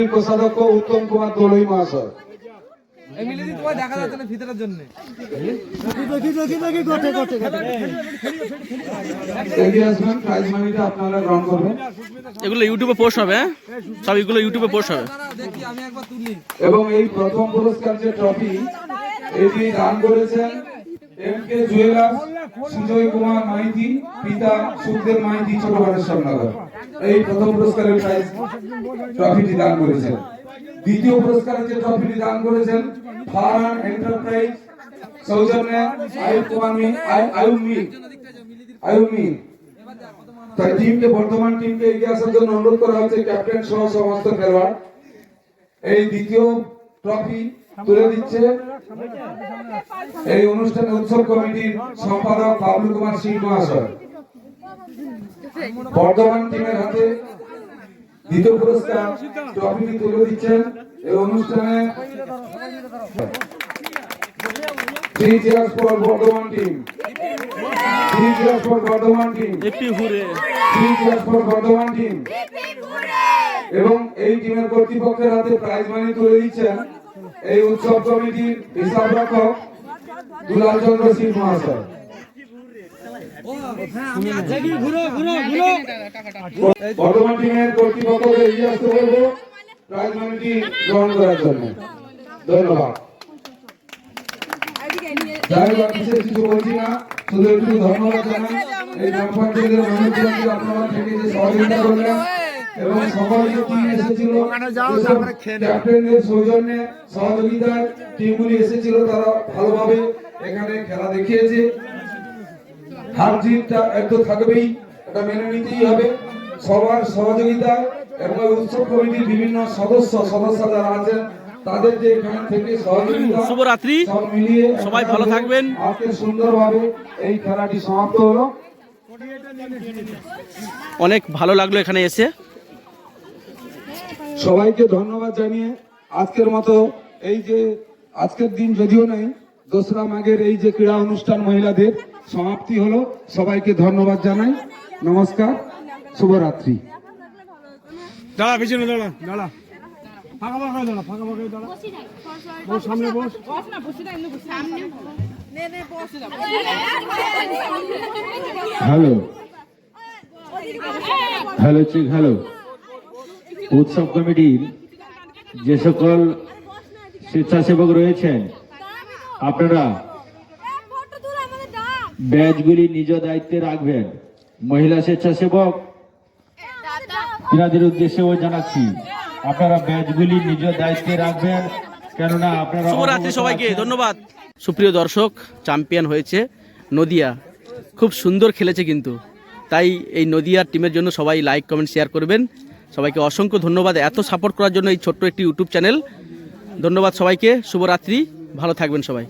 কোষাধ্যক্ষ উত্তম কুমার দোলই মহাশয়। এগুলো ইউটিউবে পোস্ট হবে হ্যাঁ? সব এগুলো ইউটিউবে পোস্ট হবে। দাঁড়াও, দেখি আমি একবার তুলি। এবং এই প্রথম পুরস্কার যে ট্রফি এটি দান করেছেন M K jewellers Sujoy Kumar Maity, পিতা সুখদেব মাইতি ছোট বানেশ্বরনগর এই প্রথম পুরস্কারের প্রাইজ ট্রফিটি দান করেছেন। দ্বিতীয় পুরস্কারের যে ট্রফিটি দান করেছেন, ফারহান এন্টারপ্রাইজ সৌজন্যে আয়ুব কুমার মি আয়- মি আয়ুব মি তাই টিমকে বর্তমান টিমকে এগিয়ে আসার জন্য অনুরোধ করা হচ্ছে ক্যাপ্টেন সহ সমস্ত খেলোয়াড়। এই দ্বিতীয় ট্রফি তুলে দিচ্ছে। এই অনুষ্ঠানে উৎসব কমিটির সম্পাদক বাবলু কুমার সিং মহাশয় বর্ধমান টিমের হাতে দ্বিতীয় পুরস্কার ট্রফিটি তুলে দিচ্ছেন। এই অনুষ্ঠানে three cheers for Bardhaman team. Three cheers for Bardhaman team. একটি ঘুরে three cheers for Bardhaman team. এবং এই টিমের কর্তৃপক্ষের হাতে প্রাইজ মানি তুলে দিচ্ছেন। এই উৎসব কমিটির হিসাব রক্ষক দুলাল চন্দ্র সিং মহাশয়। বর্তমান গ্রহণ করার জন্য। ধন্যবাদ। যাই হোক জানাই। এই গ্রাম পঞ্চায়েতের মানুষজনকে আপনারা থেকে যে সহযোগিতা করলেন এবং সকল যে টিম এসেছিল। যেসব ক্যাপ্টেনদের সৌজন্যে সহযোগিতায় টিমগুলি এসেছিল তারা ভালোভাবে এখানে খেলা দেখিয়েছে। হার জিতটা একটু থাকবেই এটা মেনে নিতেই হবে। সবার সহযোগিতায় এবং উৎসব কমিটির বিভিন্ন সদস্য সদস্য যারা আছেন তাদের যে এখান থেকে সহযোগিতা শুভরাত্রি সব মিলিয়ে সবাই ভালো থাকবেন। আজকে সুন্দরভাবে এই খেলাটি সমাপ্ত হলো। অনেক ভালো লাগল এখানে এসে। সবাইকে ধন্যবাদ জানিয়ে আজকের মতো এই যে আজকের দিন যদিও নাই দোসরা মাঘের এই যে ক্রীড়া অনুষ্ঠান মহিলাদের সমাপ্তি হলো সবাইকে ধন্যবাদ জানাই। নমস্কার শুভরাত্রি। দাঁড়া পিছনে দাঁড়া দাঁড়া। ফাঁকা ফাঁকা দাঁড়া ফাঁকা ফাঁকা দাঁড়া। বস সামনে বস। হ্যালো হ্যালো চেক হ্যালো উৎসব কমিটির যে সকল স্বেচ্ছাসেবক রয়েছেন আপনারা ব্যাচগুলি নিজ দায়িত্বে রাখবেন। মহিলা স্বেচ্ছাসেবক তিনাদের উদ্দেশ্যেও জানাচ্ছি আপনারা ব্যাচগুলি নিজ দায়িত্বে রাখবেন কেননা আপনারা শুভরাত্রি সবাইকে ধন্যবাদ। সুপ্রিয় দর্শক চ্যাম্পিয়ন হয়েছে নদিয়া। খুব সুন্দর খেলেছে কিন্তু। তাই এই নদিয়ার টিমের জন্য সবাই লাইক কমেন্ট শেয়ার করবেন। সবাইকে অসংখ্য ধন্যবাদ এত সাপোর্ট করার জন্য এই ছোট্ট একটি ইউটিউব চ্যানেল ধন্যবাদ সবাইকে, শুভরাত্রি, ভালো থাকবেন সবাই।